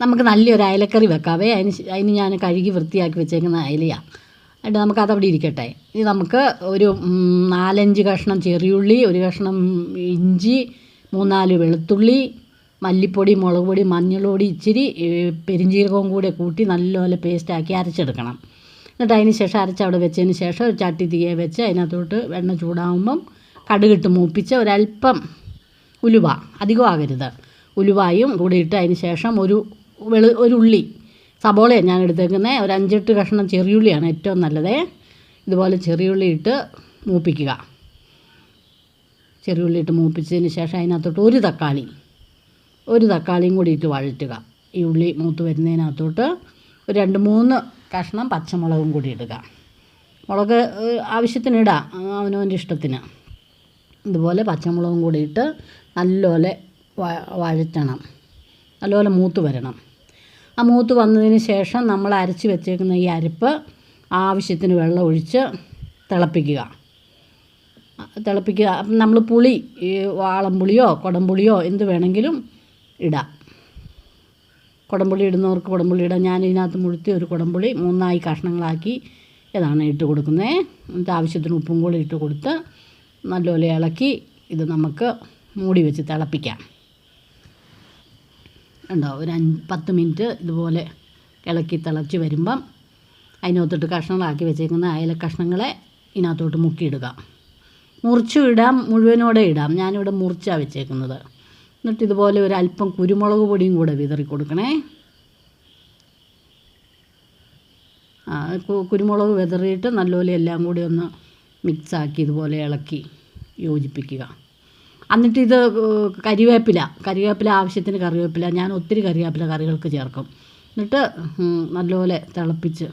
നമുക്ക് നല്ലൊരു അയലക്കറി വെക്കാവേ. അതിന് അതിന് ഞാൻ കഴുകി വൃത്തിയാക്കി വെച്ചേക്കുന്ന അയലയാണ് എന്നിട്ട് നമുക്ക് അതവിടെ ഇരിക്കട്ടെ. ഇനി നമുക്ക് ഒരു നാലഞ്ച് കഷ്ണം ചെറിയുള്ളി ഒരു കഷ്ണം ഇഞ്ചി മൂന്നാൽ വെളുത്തുള്ളി മല്ലിപ്പൊടി മുളക് പൊടി മഞ്ഞൾപ്പൊടി ഇച്ചിരി പെരിഞ്ജീരകവും കൂടെ കൂട്ടി നല്ലപോലെ പേസ്റ്റാക്കി അരച്ചെടുക്കണം. എന്നിട്ട് അതിന് ശേഷം അരച്ച് അവിടെ വെച്ചതിന് ശേഷം ഒരു ചട്ടി തീയെ വെച്ച് അതിനകത്തോട്ട് വെണ്ണ ചൂടാകുമ്പം കടുകിട്ട് മൂപ്പിച്ച് ഒരല്പം ഉലുവ. അധികം ആകരുത്. ഉലുവായും കൂടി ഇട്ട് അതിന് ശേഷം ഒരു വെളു ഒരു ഉള്ളി. സബോളയാണ് ഞാൻ എടുത്തേക്കുന്നത് ഒരു അഞ്ചെട്ട് കഷ്ണം ചെറിയുള്ളിയാണ് ഏറ്റവും നല്ലത്. ഇതുപോലെ ചെറിയുള്ളി ഇട്ട് മൂപ്പിക്കുക. ചെറിയുള്ളി ഇട്ട് മൂപ്പിച്ചതിന് ശേഷം അതിനകത്തോട്ട് ഒരു തക്കാളി. ഒരു തക്കാളിയും കൂടി ഇട്ട് വഴറ്റുക. ഈ ഉള്ളി മൂത്ത് വരുന്നതിനകത്തോട്ട് ഒരു രണ്ട് മൂന്ന് കഷ്ണം പച്ചമുളകും കൂടി ഇടുക. മുളക് ആവശ്യത്തിന് ഇടാം. അവനവന്റെ ഇഷ്ടത്തിന്. ഇതുപോലെ പച്ചമുളകും കൂടി ഇട്ട് നല്ലപോലെ വഴറ്റണം. നല്ലപോലെ മൂത്ത് വരണം. ആ മൂത്ത് വന്നതിന് ശേഷം നമ്മൾ അരച്ച് വെച്ചേക്കുന്ന ഈ അരിപ്പ് ആവശ്യത്തിന് വെള്ളം ഒഴിച്ച് തിളപ്പിക്കുക. തിളപ്പിക്കുക. നമ്മൾ പുളി വാളംപുളിയോ കുടംപുളിയോ എന്ത് വേണമെങ്കിലും ഇടാം. കുടംപുളി ഇടുന്നവർക്ക് കുടംപുളി ഇടാം. ഞാൻ ഇതിനകത്ത് മുഴുത്തി ഒരു കുടംപുളി മൂന്നായി കഷ്ണങ്ങളാക്കി ഇതാണ് ഇട്ട് കൊടുക്കുന്നത് എന്നിട്ട് ആവശ്യത്തിന് ഉപ്പും കൂടി ഇട്ട് കൊടുത്ത് നല്ലപോലെ ഇളക്കി ഇത് നമുക്ക് മൂടി വെച്ച് തിളപ്പിക്കാം. ഉണ്ടോ ഒരു അഞ്ച് പത്ത് മിനിറ്റ് ഇതുപോലെ ഇളക്കി തിളച്ച് വരുമ്പം അതിനകത്തോട്ട് കഷ്ണങ്ങളാക്കി വെച്ചേക്കുന്ന അയല കഷ്ണങ്ങളെ ഇതിനകത്തോട്ട് മുക്കിയിടുക. മുറിച്ചും ഇടാം മുഴുവനോടെ ഇടാം. ഞാനിവിടെ മുറിച്ചാണ് വെച്ചേക്കുന്നത്. എന്നിട്ട് ഇതുപോലെ ഒരു അല്പം കുരുമുളക് പൊടിയും കൂടെ വിതറി കൊടുക്കണേ. കുരുമുളക് വിതറിയിട്ട് നല്ലപോലെ എല്ലാം കൂടി ഒന്ന് മിക്സാക്കി ഇതുപോലെ ഇളക്കി യോജിപ്പിക്കുക. എന്നിട്ട് ഇത് കരിവേപ്പില കരിവേപ്പില ആവശ്യത്തിന് കറിവേപ്പില ഞാൻ ഒത്തിരി കറിവേപ്പില കറികൾക്ക് ചേർക്കും. എന്നിട്ട് നല്ലപോലെ തിളപ്പിച്ച്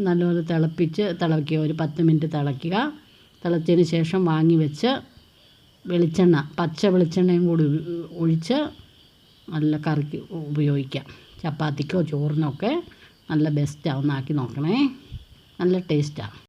നല്ലപോലെ തിളപ്പിച്ച് തിളയ്ക്കുക. ഒരു പത്ത് മിനിറ്റ് തിളയ്ക്കുക. തിളച്ചതിന് ശേഷം വാങ്ങി വെച്ച് വെളിച്ചെണ്ണ പച്ച വെളിച്ചെണ്ണയും കൂടി ഒഴിച്ച് നല്ല കറിക്ക് ഉപയോഗിക്കാം. ചപ്പാത്തിക്കോ ചോറിനൊക്കെ നല്ല ബെസ്റ്റാണ് ഒന്നാക്കി നോക്കണേ. നല്ല ടേസ്റ്റാണ്